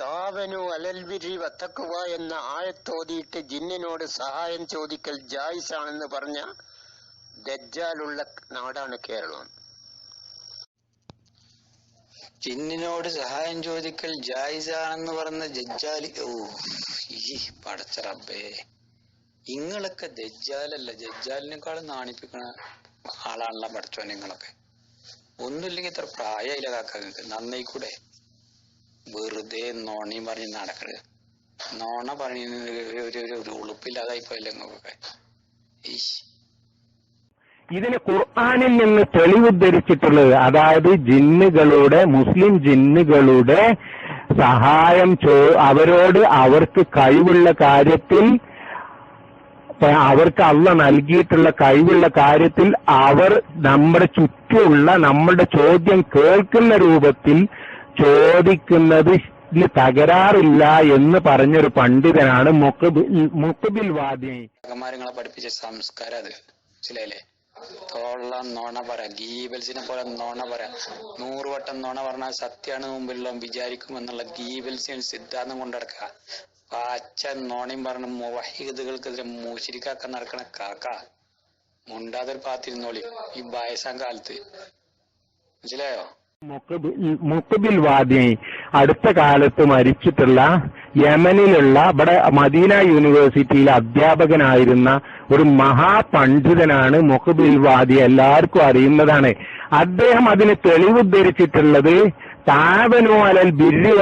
താവനു അലൽബിരി വത്തക്കുവ എന്ന ആഴത്തോതിയിട്ട് ജിന്നിനോട് സഹായം ചോദിക്കൽ ജായിസാണെന്ന് പറഞ്ഞ ദജ്ജാലുള്ള നാടാണ് കേരളം. ജിന്നിനോട് സഹായം ചോദിക്കൽ ജായിസാണെന്ന് പറഞ്ഞ ജജ്ജാലി ഓ ഈ പടച്ച റബ്ബേ. ഇങ്ങളൊക്കെ ദജ്ജാലല്ല ജജ്ജാലിനേക്കാളും നാണിപ്പിക്കണ ആളാണല്ലോ പഠിച്ചോ നിങ്ങളൊക്കെ. ഒന്നുമില്ലെങ്കിൽ ഇത്ര പ്രായമായില്ല കാക്ക നന്നായിക്കൂടെ? വെറുതെ നോണയും പറഞ്ഞ് നടക്കരുത് നോണ ഒരു ഒരു ഒരു ഉളുപ്പില്ലാതായി പോയല്ലേ നിങ്ങൾക്കൊക്കെ ഇതിന് ഖുർആാനിൽ നിന്ന് തെളിവ് ധരിച്ചിട്ടുള്ളത് അതായത് ജിന്നുകളുടെ മുസ്ലിം ജിന്നുകളുടെ സഹായം ചോ അവരോട് അവർക്ക് കഴിവുള്ള കാര്യത്തിൽ അവർക്ക് അള്ള നൽകിയിട്ടുള്ള കഴിവുള്ള കാര്യത്തിൽ അവർ നമ്മുടെ ചുറ്റുമുള്ള നമ്മുടെ ചോദ്യം കേൾക്കുന്ന രൂപത്തിൽ ചോദിക്കുന്നത് തകരാറില്ല എന്ന് പറഞ്ഞൊരു പണ്ഡിതനാണ് മുക്കുബിൽ വാദി പഠിപ്പിച്ച സംസ്കാരം അത്. മനസ്സിലായില്ലേ? തോള്ള നോണ പറ ഗീബൽസിനെ പോലെ നോണ പറ. നൂറ് വട്ടം നോണ പറഞ്ഞാൽ സത്യാണ് മുമ്പിലുള്ള വിചാരിക്കും എന്നുള്ള ഗീബൽസിൻ സിദ്ധാന്തം കൊണ്ടടക്ക പാച്ച നോണയും പറഞ്ഞ മുവഹിദുകൾക്കെതിരെ മൂശിരിക്കാക്ക നടക്കണ കാക്ക. മുണ്ടാതൊരു പാത്തിരുന്നോളി ഈ വയസ്സാം കാലത്ത്. മനസ്സിലായോ? മുഖബിൽ വാദി അടുത്ത കാലത്ത് മരിച്ചിട്ടുള്ള യമനിലുള്ള ഇവിടെ മദീന യൂണിവേഴ്സിറ്റിയിലെ അധ്യാപകനായിരുന്ന ഒരു മഹാപണ്ഡിതനാണ് മുഖബിൽ വാദി എല്ലാവർക്കും അറിയുന്നതാണ്. അദ്ദേഹം അതിന് തെളിവുദ്ധരിച്ചിട്ടുള്ളത് താവനു അലൽ ബിരി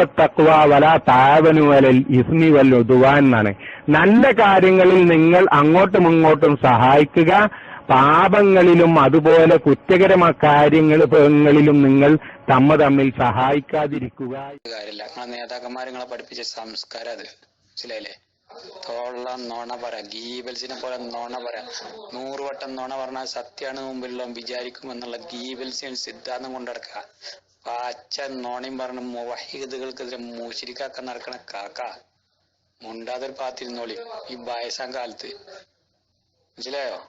വല താവനു അലൽ ഇസ്മി വൽ എന്നാണ്. നല്ല കാര്യങ്ങളിൽ നിങ്ങൾ അങ്ങോട്ടും ഇങ്ങോട്ടും സഹായിക്കുക. പാപങ്ങളിലും അതുപോലെ കുറ്റകരമായ കാര്യങ്ങളിലും നിങ്ങൾ തമ്മ തമ്മിൽ സഹായിക്കാതിരിക്കുക. കാര്യമില്ല. പഠിപ്പിച്ച സംസ്കാരം അത്. മനസ്സിലായില്ലേ? തോള്ള നോണ പറ. ഗീബൽസിനെ പോലെ നോണ പറ. നൂറുവട്ടം നോണ പറഞ്ഞാൽ സത്യാണ് മുമ്പിലുള്ള വിചാരിക്കും എന്നുള്ള ഗീബൽസിൻ സിദ്ധാന്തം കൊണ്ടടക്ക പാച്ച നോണയും പറഞ്ഞ മുവഹിദുകൾക്കെതിരെ മൂശിരിക്കാക്ക നടക്കണ കാക്ക. മുണ്ടാതൊരു പാത്തിരുന്നോളി. ഈ വയസ്സാം കാലത്ത്. മനസ്സിലായോ?